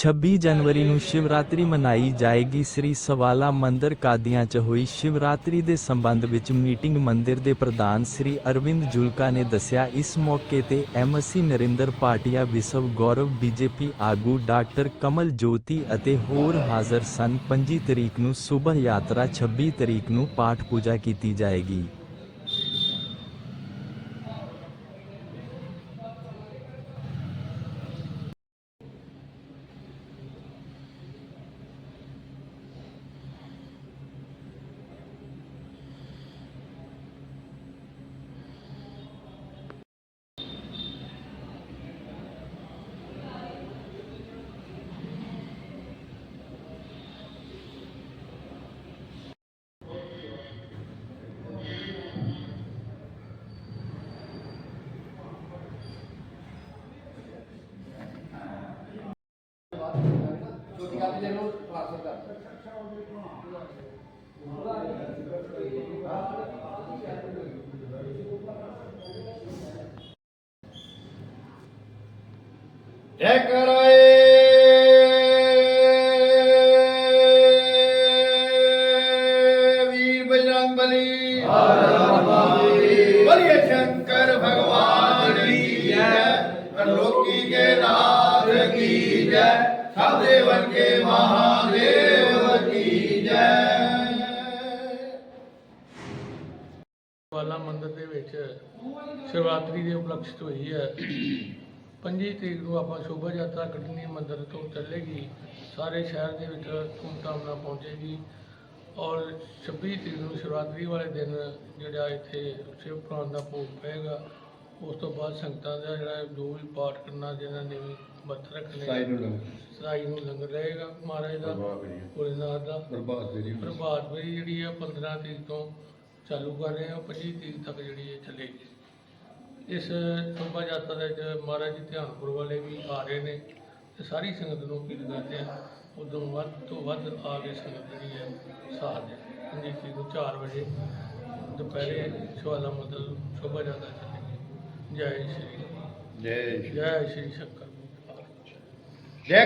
26 ਜਨਵਰੀ ਨੂੰ ਸ਼ਿਵਰਾਤਰੀ ਮਨਾਈ ਜਾਏਗੀ। ਸ੍ਰੀ ਸਵਾਲਾ ਮੰਦਿਰ ਕਾਦੀਆਂ 'ਚ ਹੋਈ ਸ਼ਿਵਰਾਤਰੀ ਦੇ ਸੰਬੰਧ ਵਿੱਚ ਮੀਟਿੰਗ ਮੰਦਿਰ ਦੇ ਪ੍ਰਧਾਨ ਸ੍ਰੀ ਅਰਵਿੰਦ ਜੁਲਕਾ ਨੇ ਦੱਸਿਆ, ਇਸ ਮੌਕੇ ਤੇ ਐਮਸੀ ਨਰਿੰਦਰ ਪਾਟਿਆ ਵਿਸ਼ਵ ਗੌਰਵ ਬੀਜੇਪੀ ਆਗੂ ਡਾਕਟਰ ਕਮਲ ਜੋਤੀ ਅਤੇ ਹੋਰ ਹਾਜ਼ਰ ਸਨ। 25 ਤਰੀਕ ਨੂੰ ਸੁਬਹ ਯਾਤਰਾ 26 ਤਰੀਕ ਨੂੰ ਪਾਠ ਪੂਜਾ ਕੀਤੀ ਜਾਏਗੀ। ਜੈ ਕਰਾਏ। ਵੀਰ ਬਜਰੰਗ ਬਲੀ ਬਲੀਏ ਸ਼ੰਕਰ ਭਗਵਾਨ ਕੀ ਜੈ। ਲੋਕੀ ਕੇ ਨਾਥ ਕੀ ਜੈ। ਸਭ ਦੇਵਨ ਮਹਾਦੇਵ ਕੀ ਜੈ। ਵਾਲਾ ਮੰਦਿਰ ਦੇ ਵਿੱਚ ਸ਼ਿਵਰਾਤਰੀ ਦੇ ਉਪਲਕਸ਼ ਹੋਈ ਹੈ। 25 ਤਰੀਕ ਨੂੰ ਆਪਾਂ ਸ਼ੋਭਾ ਯਾਤਰਾ ਕੱਢਣੀ ਮੰਦਿਰ ਤੋਂ ਚੱਲੇਗੀ। ਸਾਰੇ ਸ਼ਹਿਰ ਦੇ ਵਿੱਚ ਧੂਮਧਾਮ ਨਾਲ ਪਹੁੰਚੇਗੀ। ਔਰ 26 ਤਰੀਕ ਨੂੰ ਸ਼ਿਵਰਾਤਰੀ ਵਾਲੇ ਦਿਨ ਜਿਹੜਾ ਇੱਥੇ ਸ਼ਿਵ ਪੁਰਾਣ ਦਾ ਭੋਗ ਪਏਗਾ ਉਸ ਤੋਂ ਬਾਅਦ ਸੰਗਤਾਂ ਦਾ ਜਿਹੜਾ ਜੋ ਵੀ ਪਾਠ ਕਰਨਾ ਜਿਹਨਾਂ ਨੇ ਵੀ ਵਰਤ ਰੱਖਣੇ ਸਾਈ ਨੂੰ ਲੰਗਰ। ਰਹੇਗਾ ਮਹਾਰਾਜ ਦਾ ਭੋਲੇਨਾਥ ਦਾ। ਪ੍ਰਭਾਤ ਫੇਰੀ ਪ੍ਰਭਾਤ ਫੇਰੀ ਜਿਹੜੀ ਹੈ 15 ਤਰੀਕ ਤੋਂ ਚਾਲੂ ਕਰ ਰਹੇ ਹਾਂ 25 ਤਰੀਕ ਤੱਕ ਜਿਹੜੀ ਇਹ ਚੱਲੇਗੀ। ਇਸ ਸ਼ੋਭਾ ਯਾਤਰਾ ਦੇ ਵਿੱਚ ਮਹਾਰਾਜ ਜੀ ਧਿਆਨਪੁਰ ਵਾਲੇ ਵੀ ਆ ਰਹੇ ਨੇ ਤੇ ਸਾਰੀ ਸੰਗਤ ਨੂੰ ਅਪੀਲ ਕਰਦੇ ਆ ਉਦੋਂ ਵੱਧ ਤੋਂ ਵੱਧ ਆ ਕੇ ਸੰਗਤ ਜਿਹੜੀ ਹੈ ਸਾਥ ਦੇ 25 ਤਰੀਕ ਨੂੰ 4 ਵਜੇ ਦੁਪਹਿਰੇ ਸ਼ਿਵਾਲਾ ਮੰਦਰ ਸ਼ੋਭਾ ਯਾਤਰਾ ਚੱਲੇਗੀ। ਜੈ ਸ਼੍ਰੀ ਜੈ ਜੈ ਸ਼੍ਰੀ ਸ਼ੰਕਰ